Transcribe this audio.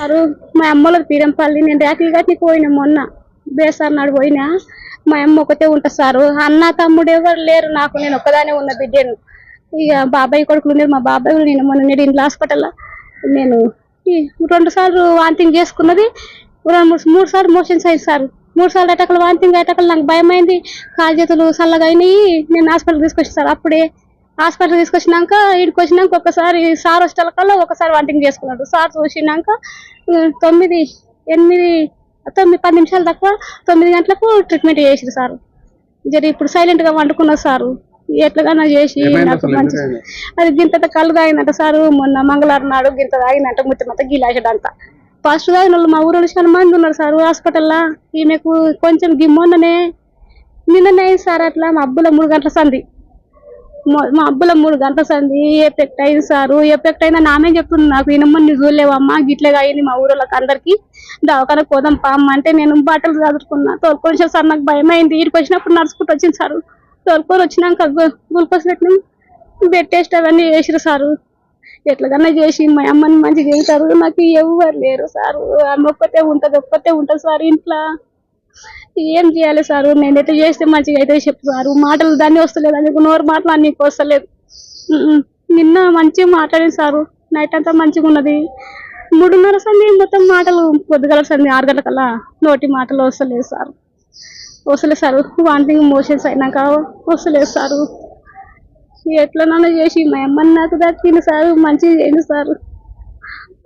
Sir మా అమ్మలో పీరంపల్లి నేను ర్యాకులు కట్టి పోయినా మొన్న. బేసార్ నాడు పోయినా మా అమ్మ ఒకతే ఉంటుంది సారు. అన్న తమ్ముడు ఎవరు లేరు నాకు నేను ఒక్కదానే ఉన్న బిడ్డను. ఇక బాబాయ్ కొడుకులు ఉన్నారు మా బాబాయ్ కూడా నేను మొన్న నేను ఇంట్లో హాస్పిటల్లో నేను ఈ రెండు సార్లు వాంతింగ్ చేసుకున్నది రెండు మూడు మూడు సార్లు మోషన్స్ అయింది సార్. మూడు సార్లు అటకలు వాంతింగ్ అటకలు నాకు భయం అయింది కాలు చేతులు చల్లగా అయినాయి నేను హాస్పిటల్ తీసుకొచ్చి సార్. అప్పుడే హాస్పిటల్ తీసుకొచ్చినాక ఇక్కడికి వచ్చినాక ఒకసారి సార్ వచ్చేల కల్లా ఒకసారి వాంటింగ్ చేసుకున్నాడు. సార్ చూసినాక తొమ్మిది ఎనిమిది తొమ్మిది పది నిమిషాలు తక్కువ తొమ్మిది గంటలకు ట్రీట్మెంట్ చేసిరు సార్. జరి ఇప్పుడు సైలెంట్గా వండుకున్నారు సారు. ఎట్లాగానో చేసి నాకు? మంచి? అది గింత కళ్ళు తాగినట్ట సారు. మొన్న మంగళవారం నాడు గింత తాగినట్ట ముత్తి మొత్తం గిలాసడంత ఫస్ట్ తాగిన వాళ్ళు మా ఊరు చాలా మంది ఉన్నారు సార్ హాస్పిటల్లో. ఈమెకు కొంచెం గిమ్మొన్ననే నిన్ననే సార్ అట్లా మా అబ్బుల మూడు గంటల సంది మా అబ్బుల మూడు గంటల సంది ఎఫెక్ట్ అయింది సారు? ఎఫెక్ట్ అయిందని ఆమె చెప్తుంది. నాకు ఇనమ్మని చూడలేవమ్మా గిట్లగా అయింది మా ఊరోళ్ళకి అందరికి. దవాఖానకు పోదాం పామ్మ అంటే నేను బట్టలు చదువుకున్నా. తోలుకొని వచ్చాను సార్ నాకు భయం అయింది ఇక్కడికి వచ్చినప్పుడు నడుచుకుంటూ వచ్చింది సారు. తోలుకొని వచ్చినాక గుల్కోస్ గ్లూకోజ్ పెట్టినాం పెట్టేస్ట్ అవన్నీ చేసిరు సారు. ఎట్లాగన్నా చేసి మా అమ్మని మంచిగా చేస్తారు. నాకు ఎవరు లేరు సారు. ఆమె ఒక్కతే ఉంటుంది ఒక్కతే ఉంటుంది సార్ ఇంట్లో. ఏం చేయాలి సార్? నేనైతే చేస్తే మంచిగా అయితే చెప్తారు మాటలు దాన్ని వస్తలేదు. అందుకు నోరు మాటలు అన్ని వస్తలేదు. నిన్న మంచిగా మాట్లాడింది సారు. నైట్ అంతా మంచిగా ఉన్నది. మూడున్నర సంది మొత్తం మాటలు. పొద్దుగల సంది ఆరు గంటలకల్లా నోటి మాటలు వస్తలేదు సార్. వస్తలేదు సార్. వాంటింగ్ మోషన్స్ అయినాక వస్తలేదు సారు. ఎట్లనన్నా చేసి మా అమ్మని నాకు దక్కింది సార్. మంచిగా చేయండి సార్.